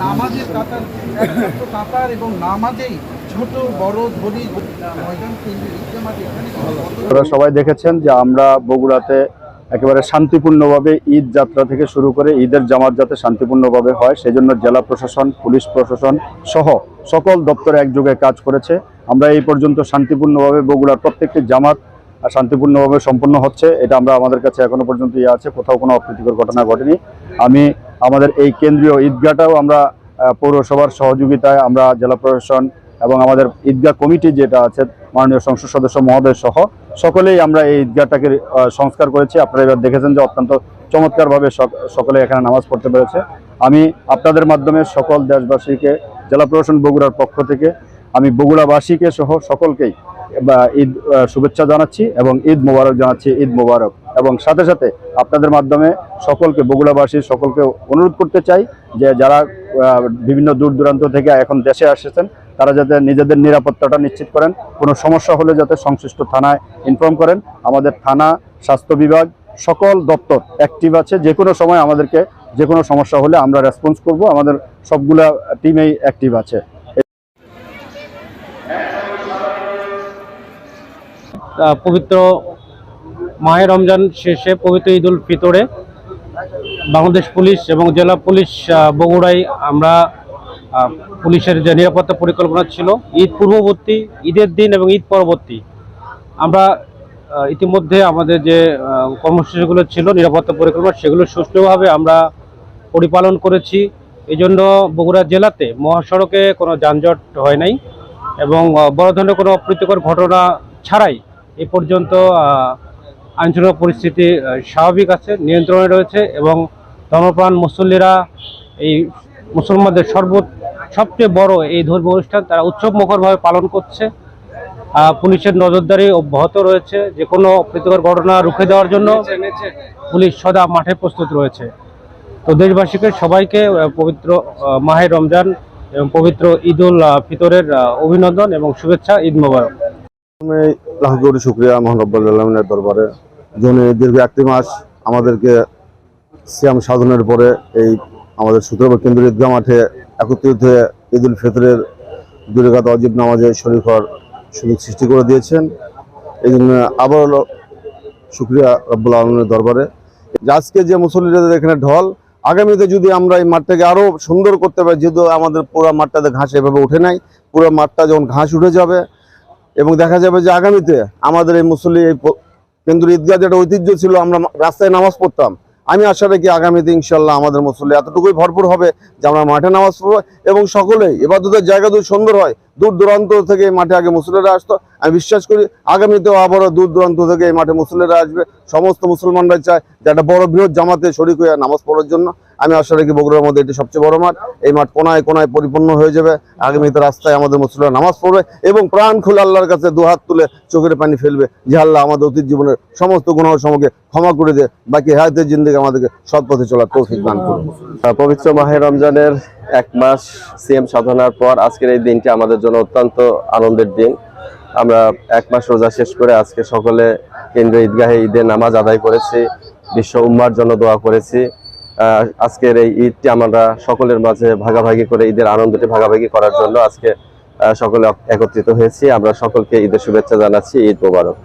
নামাজের কাতার কাতার এবং নামাজেই আপনারা সবাই দেখেছেন যে আমরা বগুড়াতে একেবারে শান্তিপূর্ণভাবে ঈদ যাত্রা থেকে শুরু করে ঈদের জামাত যাতে শান্তিপূর্ণভাবে হয়, সেজন্য জেলা প্রশাসন, পুলিশ প্রশাসন সহ সকল দপ্তরে একযোগে কাজ করেছে। আমরা এই পর্যন্ত শান্তিপূর্ণভাবে বগুড়ার প্রত্যেকটি জামাত শান্তিপূর্ণভাবে সম্পন্ন হচ্ছে। এটা আমরা আমাদের কাছে এখনও পর্যন্ত ইয়ে আছে, কোথাও কোনো অপ্রীতিকর ঘটনা ঘটেনি। আমি আমাদের এই কেন্দ্রীয় ঈদগাহটাও আমরা পৌরসভার সহযোগিতায় আমরা জেলা প্রশাসন এবং আমাদের ঈদগাহ কমিটি যেটা আছে, মাননীয় সংসদ সদস্য মহোদয় সহ সকলেই আমরা এই ঈদগাহটাকে সংস্কার করেছি। আপনারা এবার দেখেছেন যে অত্যন্ত চমৎকারভাবে সক- সকলে এখানে নামাজ পড়তে পেরেছে। আমি আপনাদের মাধ্যমে সকল দেশবাসীকে, জেলা প্রশাসন বগুড়ার পক্ষ থেকে, আমি বগুড়াবাসীকে সহ সকলকেই ঈদ শুভেচ্ছা জানাচ্ছি এবং ঈদ মোবারক জানাচ্ছি, ঈদ মোবারক। এবং সাথে সাথে আপনাদের মাধ্যমে সকলকে বগুড়াবাসী সকলকে অনুরোধ করতে চাই যে যারা বিভিন্ন দূর দূরান্ত থেকে এখন দেশে এসেছেন তারা যাতে নিজেদের নিরাপত্তাটা নিশ্চিত করেন। কোনো সমস্যা হলে যাতে সংশ্লিষ্ট থানায় ইনফর্ম করেন। আমাদের থানা, স্বাস্থ্য বিভাগ, সকল দপ্তর অ্যাক্টিভ আছে। যে কোনো সময় আমাদেরকে যে কোনো সমস্যা হলে আমরা রেসপন্স করব। আমাদের সবগুলা টিমেই অ্যাক্টিভ আছে। পবিত্র মাহে রমজান শেষে পবিত্র ঈদ উল ফিতরে বাংলাদেশ পুলিশ এবং জেলা পুলিশ বগুড়ায় আমরা পুলিশের যে নিরাপত্তা পরিকল্পনা ছিল, ঈদ পূর্ববর্তী, ঈদের দিন এবং ঈদ পরবর্তী, আমরা ইতিমধ্যে আমাদের যে কর্মসূচিগুলো ছিল, নিরাপত্তা পরিকল্পনা, সেগুলো সুষ্ঠুভাবে আমরা পরিপালন করেছি। এই জন্য বগুড়া জেলাতে মহাসড়কে কোনো যানজট হয় নাই এবং বড় ধরনের কোনো অপ্রীতিকর ঘটনা ছাড়াই এ পর্যন্ত আইনশৃঙ্খলা পরিস্থিতি স্বাভাবিক আছে, নিয়ন্ত্রণে রয়েছে এবং ধর্মপ্রাণ মুসল্লিরা এই মুসলমানদের সর্ব সবচেয়ে বড় এই ধর্মীয় অনুষ্ঠান তারা উৎসব মুখরভাবে পালন করছে। পুলিশের নজরদারি অব্যাহত রয়েছে। যে কোনো অপ্রীতিকর ঘটনা রুখে দেওয়ার জন্য পুলিশ সদা মাঠে প্রস্তুত রয়েছে। তো দেশবাসীকে সবাইকে পবিত্র মাহে রমজান এবং পবিত্র ঈদ উল ফিতরের অভিনন্দন এবং শুভেচ্ছা ঈদ মোবারক। প্রথমে লাখ কোটি শুক্রিয়া মোহন আলমিনের দরবারে। যিনি দীর্ঘ একটি মাস আমাদেরকে সিয়াম সাধনের পরে এই আমাদের সূত্রপুর কেন্দ্রীয় ঈদগাহ মাঠে একত্রিত হয়ে ঈদ উল ফিতরের দুর্গাত অজিব নামাজে শরীর হওয়ার সুযোগ সৃষ্টি করে দিয়েছেন। এই জন্য আবার হলো শুক্রিয়া রব্বুল আলমের দরবারে। আজকে যে মুসল্লিদের এখানে ঢল, আগামীতে যদি আমরা এই মাঠটাকে আরও সুন্দর করতে পারি, যেহেতু আমাদের পুরো মাঠটাতে ঘাস এভাবে উঠে নাই, পুরো মাঠটা যখন ঘাস উঠে যাবে এবং দেখা যাবে যে আগামীতে আমাদের এই মুসল্লি এই কেন্দ্রীয় ঈদগাহ যেটা ঐতিহ্য ছিল, আমরা রাস্তায় নামাজ পড়তাম আমি আশা রাখি আগামীতে ইনশাল্লাহ আমাদের মুসল্লি এতটুকুই ভরপুর হবে যে আমরা মাঠে নামাজ পড়ব এবং সকলেই এবাদতের জায়গা যদি সুন্দর হয়, দূর দূরান্ত থেকে মাঠে আগে মুসল্লিরা আসতো। আমি বিশ্বাস করি আগামীতেও আবারও দূর দূরান্ত থেকে এই মাঠে মুসল্লিরা আসবে। সমস্ত মুসলমানরা চায় যে একটা বড় বৃহৎ জামাতে শরিক হয়ে নামাজ পড়ার জন্য। আমি আশা রাখি বগুড়ার মধ্যে এটি সবচেয়ে বড় মাঠ? এই মাঠ কোনায় কোনায় পরিপূর্ণ হয়ে যাবে। আগামীতে রাস্তায় আমাদের মুসলিমরা নামাজ পড়বে এবং প্রাণ খুলে আল্লাহর কাছে দুহাত তুলে চোখের পানি ফেলবে। যে আল্লাহ আমাদের অতীত জীবনের সমস্ত গুণাহ সমকে ক্ষমা করে দে, বাকি হায়াতের জিন্দিগি আমাদেরকে সৎ পথে চলার তৌফিক দান করুন। পবিত্র মাহে রমজানের এক মাস সিএম সাধনার পর আজকের এই দিনটি আমাদের জন্য অত্যন্ত আনন্দের দিন। আমরা এক মাস রোজা শেষ করে আজকে সকলে কেন্দ্রীয় ঈদগাহে ঈদের নামাজ আদায় করেছি, বিশ্ব উম্মার জন্য দোয়া করেছি। আজকের এই ঈদটি আমরা সকলের মাঝে ভাগাভাগি করে, ঈদের আনন্দটি ভাগাভাগি করার জন্য আজকে সকলে একত্রিত হয়েছি। আমরা সকলকে ঈদের শুভেচ্ছা জানাচ্ছি, ঈদ মোবারক।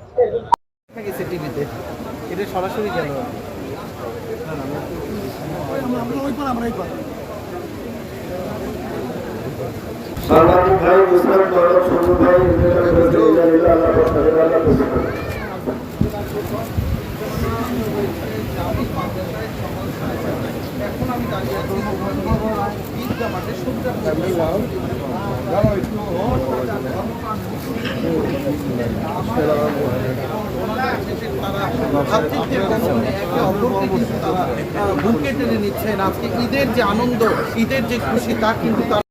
বুকে টেনে নিচ্ছেন আজকে ঈদের যে আনন্দ ঈদের যে খুশি তা কিন্তু